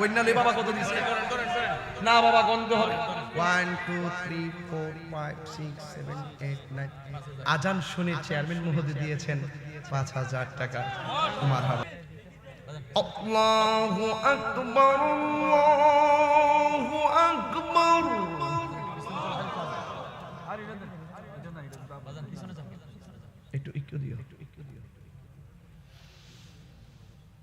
গন্যালে বাবা কত দিছে? না বাবা গন্ধ হবে। One two three four five six seven eight nine আজান শুনে চেয়ারম্যান মহোদয় দিয়েছেন পাঁচ হাজার টাকা। তোমার হবে আল্লাহু আকবার আল্লাহু আকবার। একটু একটু দিও।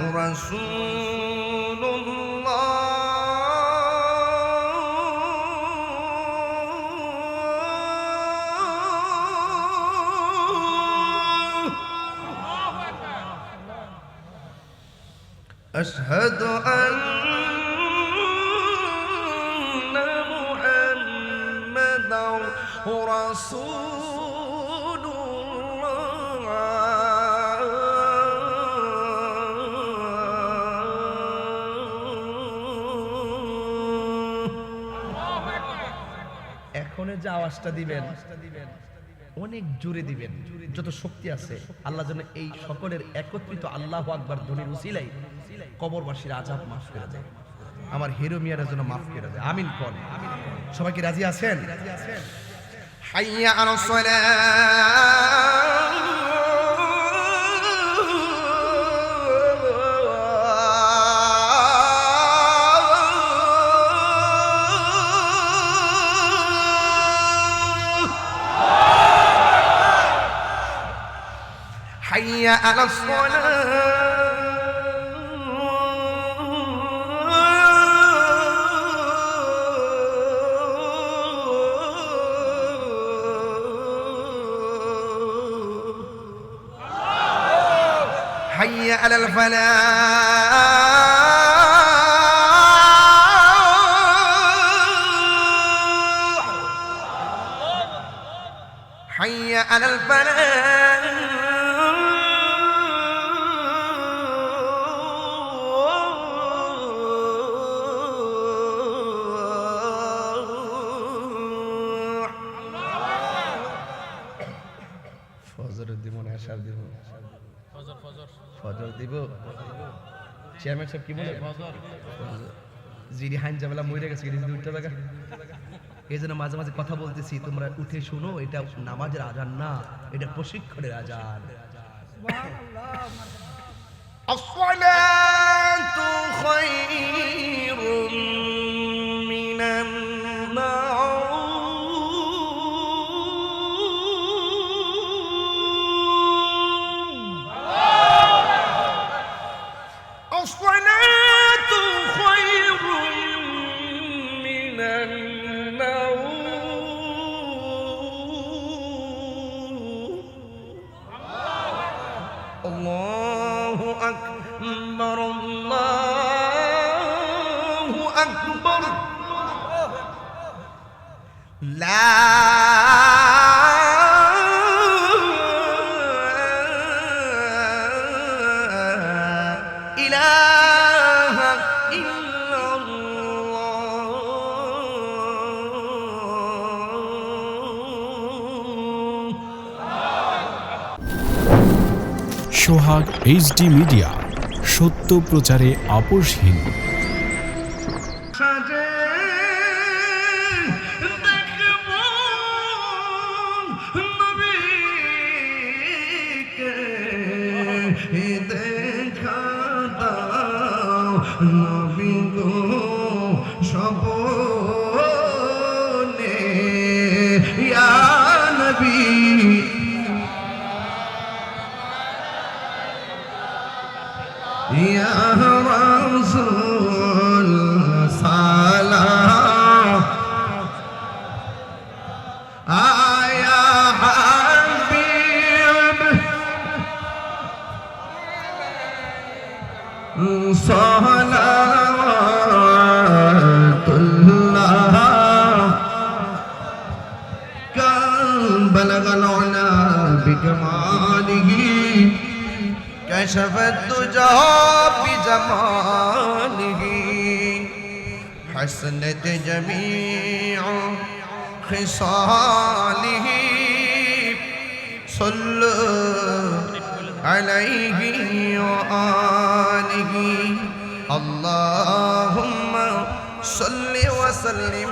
رسول الله أشهد أن محمدا رسول এখন যে আওয়াজটা দিবেন, অনেক জোরে দিবেন, যত শক্তি আছে। আল্লাহ যেন এই সকলের একত্রিত আল্লাহ আকবার ধ্বনির উসিলাই কবরবাসীর আজাব মাফ করে যায় আমার হিরো মিয়ারা যেন মাফ করে দেয়। আমিন কন। সবাই কি রাজি আছেন? হাইয়া আলাস حي على الصلاة. حي على الفلاح. حي على الفلاح. চেয়ারম্যান সাহেব কি বলে জিরি হাইন জামেলা মরে গেছে জিরি উঠতে লাগা এই জন্য মাঝে মাঝে কথা বলতেছি তোমরা উঠে শুনো এটা নামাজের আজান না এটা প্রশিক্ষণের আজান الصلاة خير أكبر الله أكبر لا إله إلا الله সোহাগ এইচডি মিডিয়া সত্য প্রচারে আপোষহীন صلوات الله كم بلغ العلا بكماله كشف الدجى بجماله حسنت جميع خصاله صلوا عليه وآله اللهم صل وسلم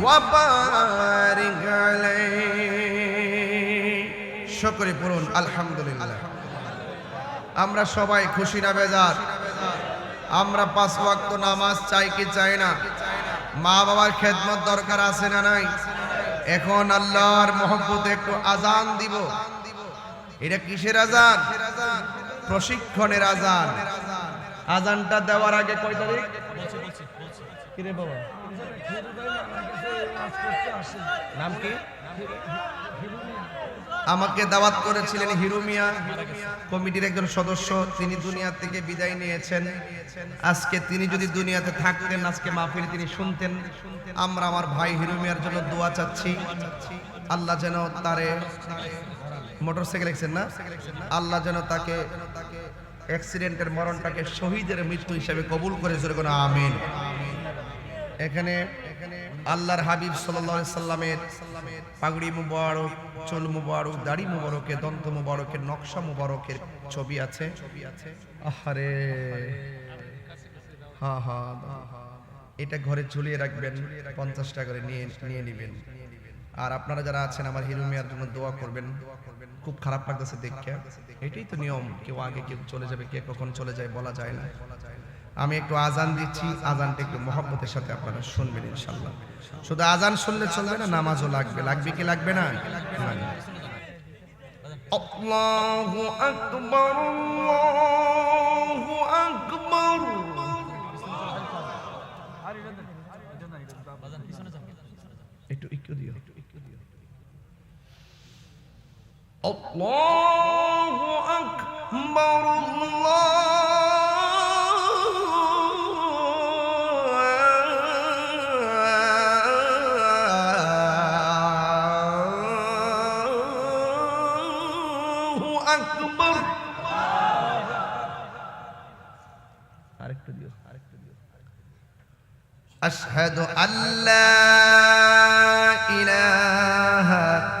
وبارك عليه شكري পড়ুন আলহামদুলিল্লাহ আমরা সবাই খুশি না বেজার আমরা পাঁচ ওয়াক্ত নামাজ চাই কি চাই না মা বাবার খেদমত দরকার আছে না নাই এখন আল্লাহর মহব্বতে একটু আজান দিব। এটা কিসের আজান? প্রশিক্ষণের আজান। আজানটা দেওয়ার আগে কয় তারিখ? কিরে বাবা? নাম কি? আমাকে দাওয়াত করেছিলেন হিরো মিয়া কমিটির একজন সদস্য, তিনি দুনিয়া থেকে বিদায় নিয়েছেন। আজকে তিনি যদি দুনিয়াতে থাকতেন, আজকে মাহফিল তিনি শুনতেন। আমরা আমার ভাই হিরো মিয়ার জন্য দোয়া চাচ্ছি। আল্লাহ যেন তারে মোটরসাইকেল এক্সিডেন্ট না? আল্লাহ যেন তাকে অ্যাক্সিডেন্টের মরণটাকে শহীদের মৃত্যু হিসেবে কবুল করে কোনো আমিন। এখানে আল্লাহর হাবিব সাল্লাল্লাহু সাল্লামের পাগড়ি মুবারক, চুল মুবারক, দাড়ি মুবারকের, দন্ত মুবারকের, নকশা মুবারকের ছবি আছে। আহারে। হ্যাঁ হ্যাঁ এটা ঘরে ঝুলিয়ে রাখবেন, পঞ্চাশ টাকা করে নিয়ে নিয়ে নেবেন। আর আপনারা যারা আছেন, আমার হিরো মিয়ার জন্য দোয়া করবেন। খুব খারাপ লাগতেছে দেখে। এটাই তো নিয়ম। কেউ আগে কেউ চলে যাবে, কে কখন চলে যায় বলা যায় না। আমি একটু আজান দিচ্ছি আজানটা একটু মহব্বতের সাথে আপনারা শুনবেন ইনশাল্লাহ। শুধু আজান শুনলে চলবে না নামাজও লাগবে। লাগবে কি লাগবে না? আল্লাহু আকবার আল্লাহু আকবার। একটু একটু দিও। একটু একটু দিও আল্লাহু আকবার আল্লাহু أكبر. أشهد أن لا إله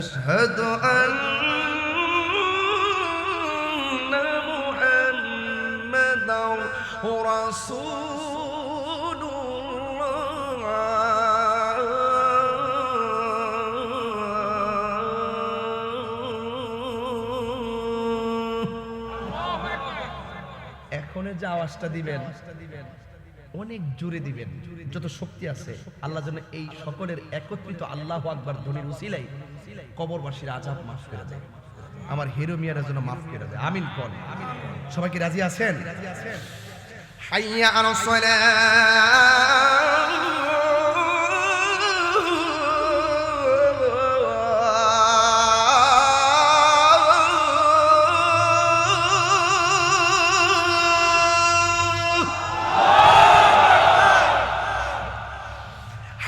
أشهد أن محمدا رسول الله. এখন যে আওয়াজটা দিবেন অনেক জোরে দিবেন। যত শক্তি আছে, আল্লাহ যেন এই সকলের একত্রিত আল্লাহ আকবার ধ্বনির উসিলাই কবরবাসীর আজাব মাফ করে দেয়। আমার হিরো মিয়ারা যেন মাফ করে দেয়। আমিন কল সবাই কি রাজি আছেন? হাইয়া আনসলা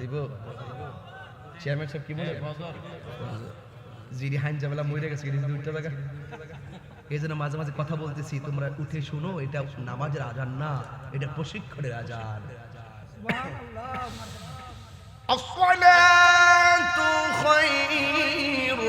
দিব চেয়ারম্যান সাহেব কি বলে জিরি হাইন জামেলা মরে গেছে জিরি উঠতে থাকা এই জন্য মাঝে মাঝে কথা বলতেছি তোমরা উঠে শুনো এটা নামাজের আজান না এটা প্রশিক্ষণের আজান الصلاة خير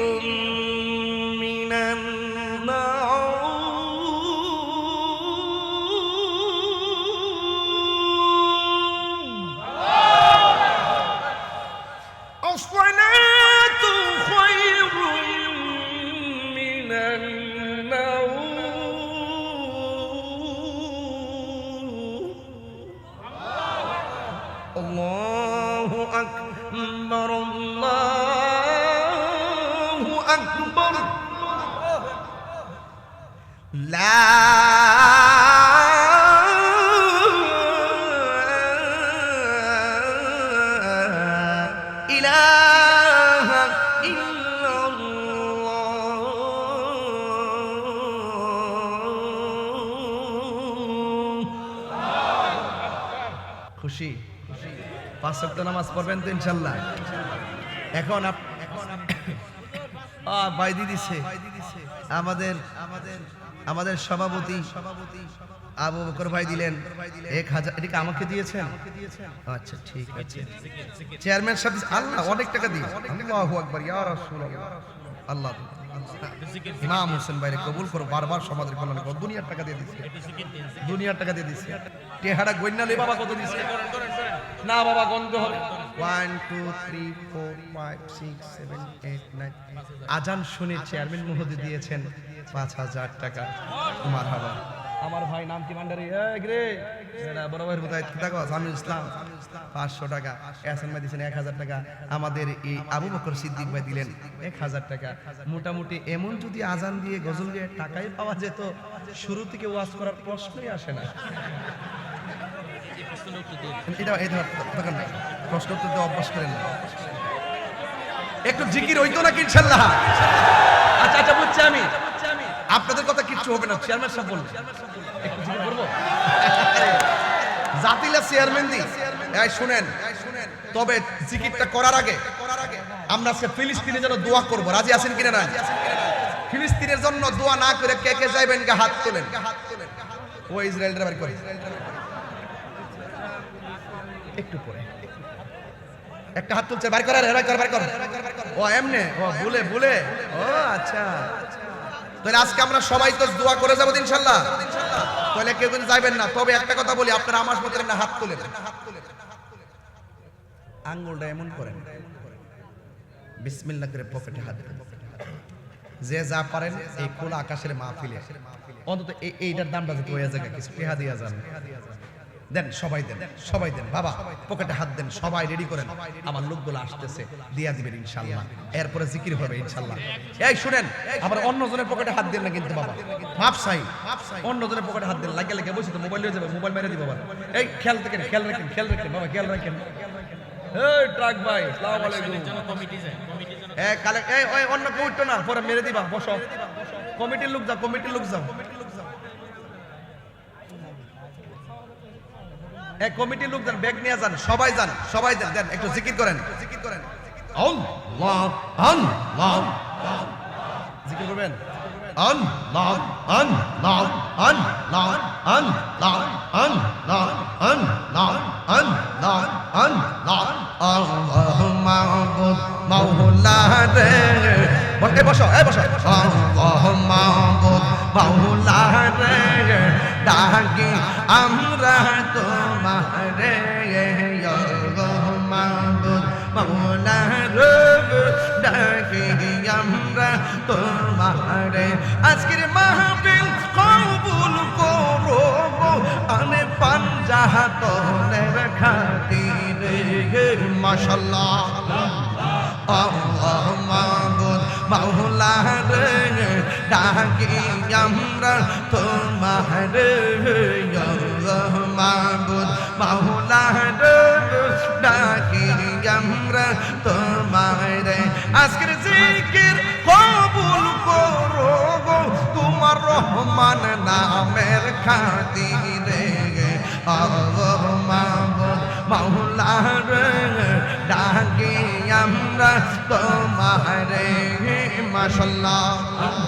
পাঁচ সপ্তাহ নামাজ পড়বেন তো ইনশাল্লাহ। এখন বাইদি দিছে আমাদের আমাদের আমাদের সভাপতি সভাপতি আবু বকর ভাই দিলেন। এক হাজার এটাকে আমাকে দিয়েছেন? আচ্ছা ঠিক আছে। চেয়ারম্যান সাহেব আল্লাহ, অনেক টাকা দিয়েছে আল্লাহু আকবার, ইয়া রাসূলুল্লাহ। আল্লাহ। ইমাম হোসেন ভাইরে কবুল করো, বারবার সমাজের কল্যাণে করো। দুনিয়ার টাকা দিয়ে দিচ্ছে। দুনিয়ার টাকা দিয়ে দিচ্ছে। টেহারা গন্যালে বাবা কত দিচ্ছে? না বাবা গন্ধ হবে। One two three four five six seven eight nine আজান শুনে চেয়ারম্যান মহোদয় দিয়েছেন পাঁচ হাজার টাকা। তোমার হাবা আমার ভাই নাম কি ভান্ডারি? রে বড় ভাইয়ের কোথায়? থাকো সামিউল ইসলাম। পাঁচশো টাকা। এহসান ভাই দিয়েছেন এক হাজার টাকা। আমাদের এই আবু বকর সিদ্দিক ভাই দিলেন এক হাজার টাকা। মোটামুটি এমন যদি আজান দিয়ে গজল দিয়ে টাকাই পাওয়া যেত শুরু থেকে ওয়াজ করার প্রশ্নই আসে না। এটা এই দোকান নাই। প্রশ্ন উত্তর দিয়ে অভ্যাস করেন না। একটু জিকির হইতো না ইনশাল্লাহ? আচ্ছা আচ্ছা বুঝছি আমি। আপনাদের কথা কিচ্ছু হবে না চেয়ারম্যান সাহেব বলুন একটু জিকির করব? জাতিলা চেয়ারম্যান দি। এই শুনেন তবে জিকিরটা করার আগে আমরা আজকে ফিলিস্তিনের জন্য দোয়া করব। রাজি আছেন কিনা না ফিলিস্তিনের জন্য দোয়া না করে কে কে যাইবেন গা হাত তোলেন? ও ইসরায়েল ড্রাইভার করে একটু পরে। একটা হাত তুলছে বার করার বার কর বার কর। ও, এমনে? ও ভুলে ভুলে ও আচ্ছা। তাহলে আজকে আমরা সবাই তো দোয়া করে যাব ইনশাল্লাহ। তাহলে কেউ কিন্তু যাইবেন না। তবে একটা কথা বলি, আপনারা আমার মতো না হাত তুলেন। আঙ্গুলটা এমন করেন। বিসমিল্লাহ করে পকেটে হাত যে যা পারেন, এই খোলা আকাশের মাহফিলে। অন্তত এইটার দামটা যদি হয়ে যায়, কিছু টেহা দিয়া যান। দেন সবাই দেন সবাই দেন বাবা পকেটে হাত দেন সবাই রেডি করেন। আমার লোকগুলো আসতেছে দিয়া দিবেন ইনশাল্লাহ। এরপরে জিকির হবে ইনশাল্লাহ। এই শুনেন আবার অন্য জনের পকেটে হাত দেন না কিন্তু বাবা। মাপ সাই অন্য জনের পকেটে হাত দেন লাগে লাগে বসে তো মোবাইল হয়ে যাবে মোবাইল মেরে দিব আবার। এই খেয়াল রাখেন খেয়াল রাখেন খেয়াল রাখেন বাবা খেয়াল রাখেন। এই ট্রাক ভাই আসসালামু আলাইকুম। এই কালে এই অন্য কেউ না পরে মেরে দিবা বসো। কমিটির লোক যাও কমিটির লোক যাও। এক কমিটির লোক যান ব্যাগ নিয়ে যান সবাই যান সবাই যান দেন একটু জিকির করেন। জিকির করেন আল্লাহ আল্লাহ জিকির করবেন? আল্লাহ আল্লাহ আল্লাহ আল্লাহ আল্লাহ আল্লাহ আল্লাহ আল্লাহ। আল্লাহ মাহবুব মাওলা রে। বসে বসো এই বসো। আল্লাহ মাহবুব বাউলার ডাকি, আমরা তোমার মাউলার ডাকে, আমরা তোমার আজকের মাহফিল কবুল করো আমি পাঞ্জাহ তোলের খাতির মাশাল্লাহ। আল্লাহ মাউলার ডাকি আমরা তোমার আল্লাহ মাহবুব মাওলা রে ডাকি আমরা তোমার। আজকের জিকির কবুল করো গো, তোমার রহমান নামের খাতিরে। আল্লাহ মাহবুব মাওলা রে ডাকি আমরা তোমারে। মাশাল্লাহ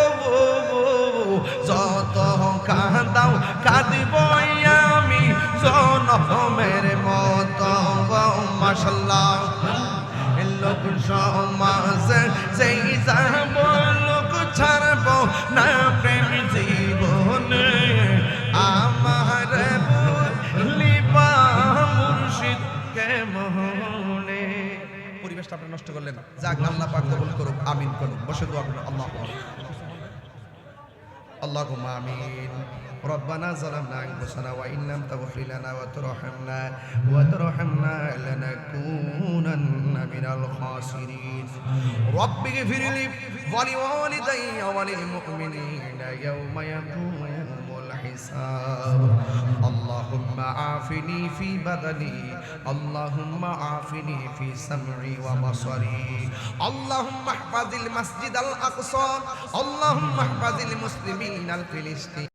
জনমের মতো মাসাল্লাহ লোক সমাজে সেই যাব, লোক ছাড়ব না, প্রেম জীবনে। আমার লিবা মুর্শিদ কে মোহনে পরিবেশটা আপনি নষ্ট করলেন যাক, আল্লাহ পাক কবুল করুক, আমিন করুন বসে দোয়া করুন, আল্লাহ اللهم آمين ربنا ظلمنا أنفسنا وإن لم تغفر لنا وترحمنا وترحمنا لنكونن من الخاسرين رب اغفر لي ولوالدي وللمؤمنين يوم يقوم الحساب. اللهم عافني في بدني اللهم عافني في سمعي وبصري. اللهم احفظ المسجد الأقصى اللهم احفظ المسلمين الفلسطينيين